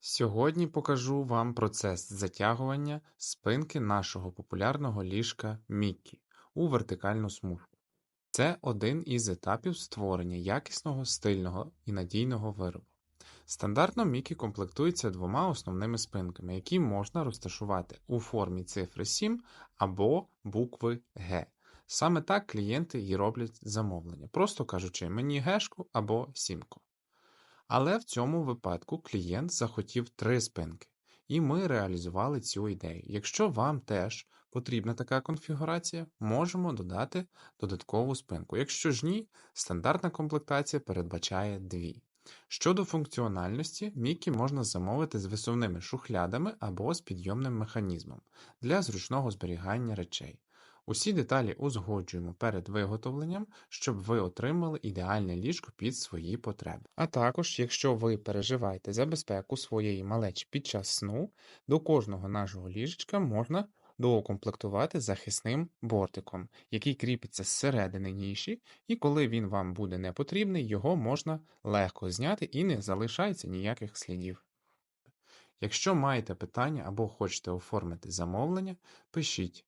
Сьогодні покажу вам процес затягування спинки нашого популярного ліжка Міккі у вертикальну смужку. Це один із етапів створення якісного, стильного і надійного виробу. Стандартно Міккі комплектується двома основними спинками, які можна розташувати у формі цифри 7 або букви Г. Саме так клієнти і роблять замовлення, просто кажучи мені гешку або сімку. Але в цьому випадку клієнт захотів три спинки, і ми реалізували цю ідею. Якщо вам теж потрібна така конфігурація, можемо додати додаткову спинку. Якщо ж ні, стандартна комплектація передбачає дві. Щодо функціональності, Мікі можна замовити з висувними шухлядами або з підйомним механізмом для зручного зберігання речей. Усі деталі узгоджуємо перед виготовленням, щоб ви отримали ідеальне ліжко під свої потреби. А також, якщо ви переживаєте за безпеку своєї малечі під час сну, до кожного нашого ліжечка можна доукомплектувати захисним бортиком, який кріпиться зсередини ніші, і коли він вам буде не потрібний, його можна легко зняти і не залишається ніяких слідів. Якщо маєте питання або хочете оформити замовлення, пишіть.